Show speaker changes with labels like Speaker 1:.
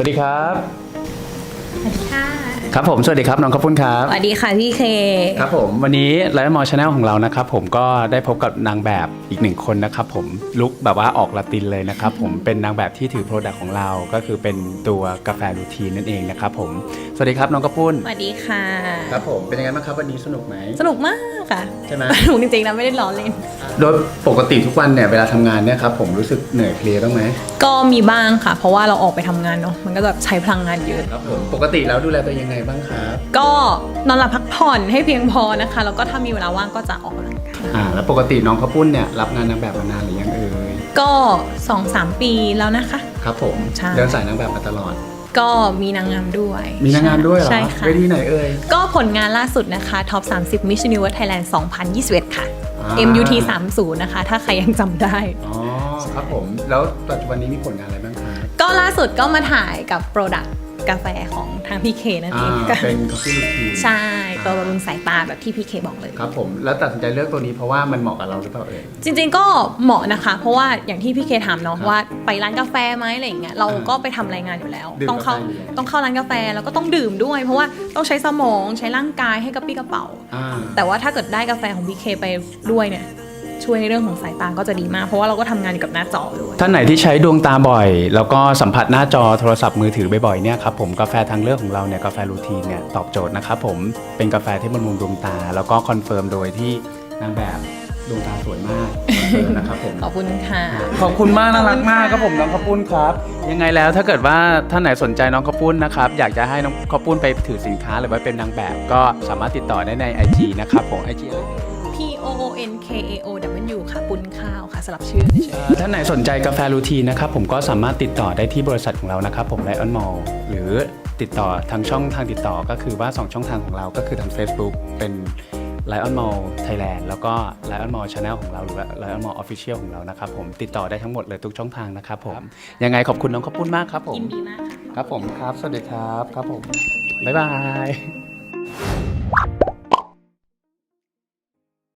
Speaker 1: สวัสดีครับ
Speaker 2: ค่ะ
Speaker 1: ครับผม สวัสดีครับ น้องข้าวปุ้นครับ
Speaker 2: สวัสดีค่ะพี่เค
Speaker 1: ครับผม วันนี้ไลฟ์มอชแนลของเรานะครับผมก็ได้พบกับนางแบบอีกหนึ่งคนนะครับผมลุกแบบว่าออกละตินเลยนะครับผมเป็นนางแบบที่ถือโปรดักต์ของเราก็คือเป็นตัวกาแฟรูทีนนั่นเองนะครับผม สวัสดีครับน้องข้าวปุ้น
Speaker 2: สวัสดีค่ะ
Speaker 1: ครับผม เป็นยังไงบ้างครับวันนี้สนุกไหม
Speaker 2: สนุกมากค่ะ
Speaker 1: ใช่ไหม
Speaker 2: สนุกจริงๆนะไม่ได้ล้อเล่น
Speaker 1: โดยปกติทุกวันเนี่ยเวลาทำงานเนี่ยครับผมรู้สึกเหนื่อยเพลียบ้างไหม
Speaker 2: ก็มีบ้างค่ะ เพราะว่าเราออกไปทำงานเนาะมันก็แบบใช้พลังงานเยอะ
Speaker 1: ครับผมปกติแล้วดูแลตัวเองยังไงบ้างครับ
Speaker 2: ก็นอนหลับพักผ่อนให้เพียงพอนะคะ แล้วก็ถ้ามีเวลาว่างก็จะออกกำลังกาย
Speaker 1: อ่าแล้วปกติน้องข้าวปุ้นเนี่ยรับงานนางแบบมานานหรือยังเอ่ย
Speaker 2: ก็2อสามปีแล้วนะคะ
Speaker 1: ครับผม
Speaker 2: ใช่
Speaker 1: เดินสายนางแบบมาตลอด
Speaker 2: ก็มีนางงามด้วย
Speaker 1: มีนางงามด้วยเหรอ
Speaker 2: ใช่ค่ะ
Speaker 1: เวทีไหนเอ่ย
Speaker 2: ก็ผลงานล่าสุดนะคะ Top 30 Miss Universe Thailand 2021 ค่ะ
Speaker 1: อ่า
Speaker 2: MUT 30นะคะ ถ้าใครยังจำได้
Speaker 1: อ๋อครับผมแล้วปัจจุบันนี้มีผลงานอะไรบ้างครับ
Speaker 2: ก็ล่าสุดก็มาถ่ายกับโปรดั กต์กาแฟของทางพี่เคนั่นเอ
Speaker 1: อ่างเป็น coffee routine
Speaker 2: ใช่ตัวบำรุงสายตาแบบที่พี่เคบอกเลย
Speaker 1: ครับผมแล้วตัดสินใจเลือกตัวนี้เพราะว่ามันเหมาะกับเราหรือเปล่าเอ่ย
Speaker 2: จริง ๆก็เหมาะนะคะ เพราะว่าอย่างที่พี่เคถามเนาะ
Speaker 1: ครับ
Speaker 2: ว่าไปร้านกาแฟไหมอะไรอย่างเงี้ยเราก็ไปทำรายงานอยู่แล้ว
Speaker 1: ดื่ม
Speaker 2: ต้องเข้ากา
Speaker 1: แฟอยู่แล้ว
Speaker 2: ต้องเข้าร้านกาแฟแล้วก็ต้องดื่มด้วย เพราะว่าต้องใช้สมองใช้ร่างกายให้กระปี้กระเป๋า
Speaker 1: อ่า
Speaker 2: แต่ว่าถ้าเกิดได้กาแฟของพี่เคไปด้วยเนี่ย ช่วยในเรื่องของสายตาก็จะดีมาก เพราะว่าเราก็ทำงานอยู่กับหน้าจอด้วย
Speaker 1: ท่านไหนที่ใช้ดวงตาบ่อย แล้วก็สัมผัสหน้าจอโทรศัพท์มือถือบ่อยๆเนี่ยครับผมกาแฟทางเลือกของเราเนี่ยกาแฟรูทีนเนี่ยตอบโจทย์นะครับผมเป็นกาแฟที่บำรุงดวงตา แล้วก็คอนเฟิร์มโดยที่นางแบบดวงตาสวยมากคอนเฟิร์มนะครับผม
Speaker 2: ขอบคุณค่ะ
Speaker 1: ขอบคุณมากน่ารักมาก
Speaker 2: ขอบคุณค่ะ
Speaker 1: ครับผมน้องข้าวปุ้นครับ ยังไงแล้วถ้าเกิดว่าท่านไหนสนใจน้องข้าวปุ้นนะครับอยากจะให้น้องข้าวปุ้นไปถือสินค้าหรือว่าเป็นนางแบบ ก็สามารถติดต่อได้ใน IG นะครับผม IG อะไร
Speaker 2: P O O N K A O W ค่ะปุ้นข้าวค่ะสลับชื่อเฉย
Speaker 1: เอ่อท่านไหนสนใจกาแฟรูทีนนะครับผมก็สามารถติดต่อได้ที่บริษัทของเรานะครับผมไลออนมอลหรือติดต่อทางช่องทางติดต่อก็คือว่า 2 ช่องทางของเราก็คือทาง Facebook เป็น Lion Mall Thailand แล้วก็ Lion Mall Channel ของเราหรือว่า Lion Mall Official ของเรานะครับผมติดต่อได้ทั้งหมดเลยทุกช่องทางนะครับผมยังไงขอบคุณน้องข้าวปุ้นมากครับผ
Speaker 2: ๆ
Speaker 1: ม
Speaker 2: ยินดีมากค่ะ
Speaker 1: ครับผมครับ สวัสดีครับครับผมบ๊ายบาย